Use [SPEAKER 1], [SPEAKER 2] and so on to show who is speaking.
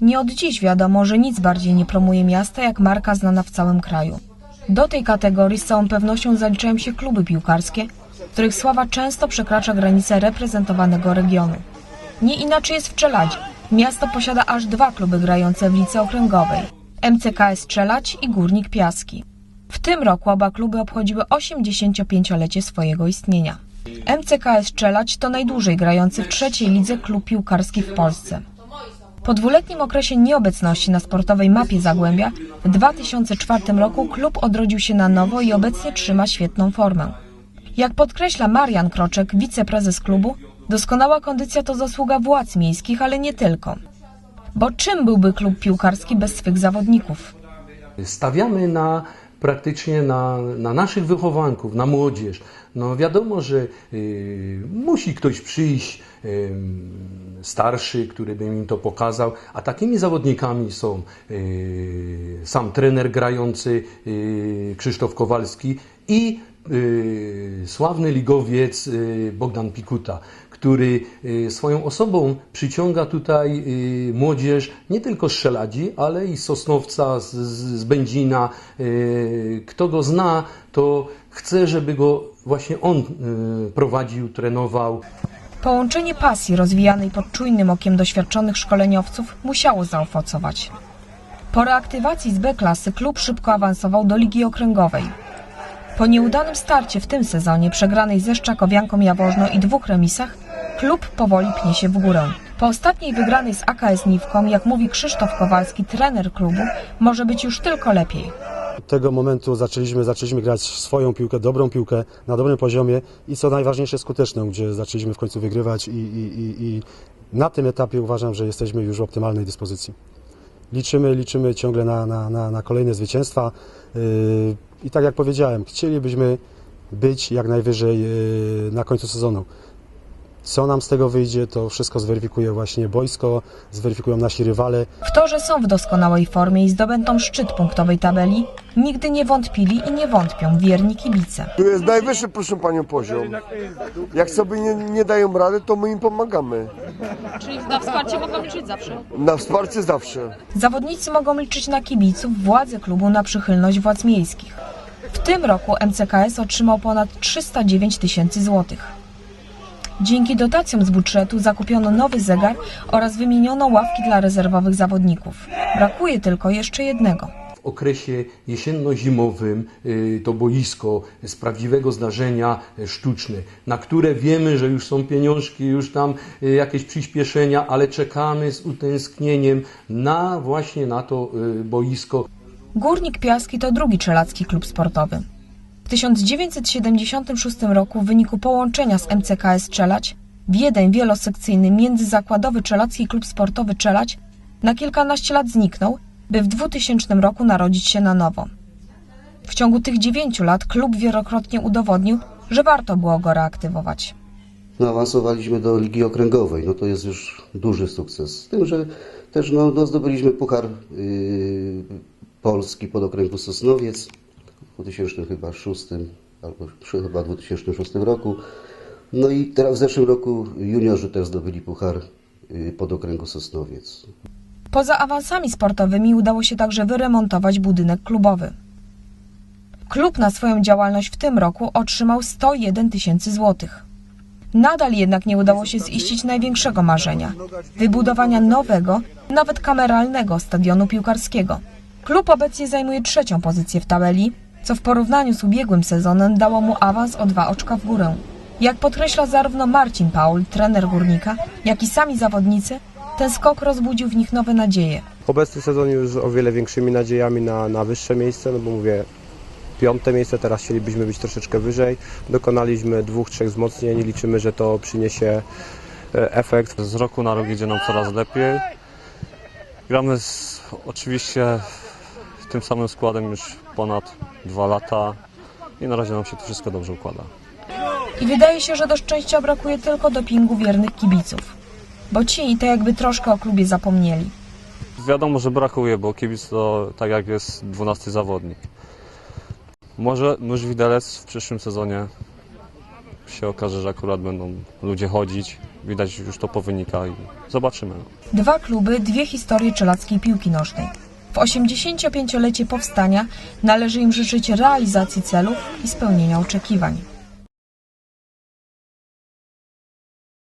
[SPEAKER 1] Nie od dziś wiadomo, że nic bardziej nie promuje miasta jak marka znana w całym kraju. Do tej kategorii z całą pewnością zaliczają się kluby piłkarskie, których sława często przekracza granice reprezentowanego regionu. Nie inaczej jest w Czeladzie. Miasto posiada aż dwa kluby grające w lice okręgowej. MCKS Czelać i Górnik Piaski. W tym roku oba kluby obchodziły 85-lecie swojego istnienia. MCKS Czelać to najdłużej grający w trzeciej lidze klub piłkarski w Polsce. Po dwuletnim okresie nieobecności na sportowej mapie Zagłębia w 2004 roku klub odrodził się na nowo i obecnie trzyma świetną formę. Jak podkreśla Marian Kroczek, wiceprezes klubu, doskonała kondycja to zasługa władz miejskich, ale nie tylko. Bo czym byłby klub piłkarski bez swych zawodników?
[SPEAKER 2] Stawiamy na praktycznie na, na naszych wychowanków, na młodzież. No wiadomo, że y, musi ktoś przyjść y, starszy, który by im to pokazał, a takimi zawodnikami są y, sam trener grający y, Krzysztof Kowalski i sławny ligowiec y, Bogdan Pikuta, który y, swoją osobą przyciąga tutaj y, młodzież nie tylko z Szeladzi, ale i z Sosnowca, z, z Będzina. Y, Kto go zna, to chce, żeby go właśnie on y, prowadził, trenował.
[SPEAKER 1] Połączenie pasji rozwijanej pod czujnym okiem doświadczonych szkoleniowców musiało zaowocować. Po reaktywacji z B-klasy klub szybko awansował do Ligi Okręgowej. Po nieudanym starcie w tym sezonie, przegranej ze Szczakowianką Jaworzno i dwóch remisach, klub powoli pnie się w górę. Po ostatniej wygranej z AKS Niwką, jak mówi Krzysztof Kowalski, trener klubu, może być już tylko lepiej.
[SPEAKER 3] Od tego momentu zaczęliśmy, zaczęliśmy grać swoją piłkę, dobrą piłkę na dobrym poziomie i co najważniejsze skuteczną, gdzie zaczęliśmy w końcu wygrywać i, i, i, i na tym etapie uważam, że jesteśmy już w optymalnej dyspozycji. Liczymy, liczymy ciągle na, na, na, na kolejne zwycięstwa yy, i tak jak powiedziałem, chcielibyśmy być jak najwyżej yy, na końcu sezonu. Co nam z tego wyjdzie, to wszystko zweryfikuje właśnie boisko, zweryfikują nasi rywale.
[SPEAKER 1] W to, że są w doskonałej formie i zdobędą szczyt punktowej tabeli, nigdy nie wątpili i nie wątpią wierni kibice.
[SPEAKER 4] Tu jest najwyższy, proszę panią, poziom. Jak sobie nie, nie dają rady, to my im pomagamy.
[SPEAKER 5] Czyli na wsparcie mogą liczyć zawsze.
[SPEAKER 4] Na wsparcie zawsze.
[SPEAKER 1] Zawodnicy mogą liczyć na kibiców, władze klubu na przychylność władz miejskich. W tym roku MCKS otrzymał ponad 309 tysięcy złotych. Dzięki dotacjom z budżetu zakupiono nowy zegar oraz wymieniono ławki dla rezerwowych zawodników. Brakuje tylko jeszcze jednego.
[SPEAKER 2] w okresie jesienno-zimowym y, to boisko z prawdziwego zdarzenia y, sztuczne, na które wiemy, że już są pieniążki, już tam y, jakieś przyspieszenia, ale czekamy z utęsknieniem na właśnie na to boisko.
[SPEAKER 1] Górnik Piaski to drugi czelacki klub sportowy. W 1976 roku w wyniku połączenia z MCKS Czelać w jeden wielosekcyjny międzyzakładowy czelacki klub sportowy Czelać na kilkanaście lat zniknął, by w 2000 roku narodzić się na nowo. W ciągu tych dziewięciu lat klub wielokrotnie udowodnił, że warto było go reaktywować.
[SPEAKER 6] No, awansowaliśmy do Ligi Okręgowej, no to jest już duży sukces. Z tym, że też no, no, zdobyliśmy Puchar yy, Polski pod okręgu Sosnowiec w 2006 albo chyba 2006 roku. No i teraz w zeszłym roku juniorzy też zdobyli Puchar yy, pod okręgu Sosnowiec.
[SPEAKER 1] Poza awansami sportowymi udało się także wyremontować budynek klubowy. Klub na swoją działalność w tym roku otrzymał 101 tysięcy złotych. Nadal jednak nie udało się ziścić największego marzenia wybudowania nowego, nawet kameralnego stadionu piłkarskiego. Klub obecnie zajmuje trzecią pozycję w tabeli, co w porównaniu z ubiegłym sezonem dało mu awans o dwa oczka w górę. Jak podkreśla zarówno Marcin Paul, trener górnika, jak i sami zawodnicy, ten skok rozbudził w nich nowe nadzieje.
[SPEAKER 7] Obecny sezon już z o wiele większymi nadziejami na, na wyższe miejsce, no bo mówię, piąte miejsce, teraz chcielibyśmy być troszeczkę wyżej. Dokonaliśmy dwóch, trzech wzmocnień, liczymy, że to przyniesie e, efekt.
[SPEAKER 8] Z roku na rok idzie nam coraz lepiej. Gramy z, oczywiście tym samym składem już ponad dwa lata i na razie nam się to wszystko dobrze układa.
[SPEAKER 1] I wydaje się, że do szczęścia brakuje tylko dopingu wiernych kibiców. Bo ci to jakby troszkę o klubie zapomnieli.
[SPEAKER 8] Wiadomo, że brakuje, bo kibic to tak jak jest 12 zawodnik. Może nóż widelec w przyszłym sezonie się okaże, że akurat będą ludzie chodzić. Widać już to po wynikach i zobaczymy.
[SPEAKER 1] Dwa kluby, dwie historie czelackiej piłki nożnej. W 85-lecie powstania należy im życzyć realizacji celów i spełnienia oczekiwań.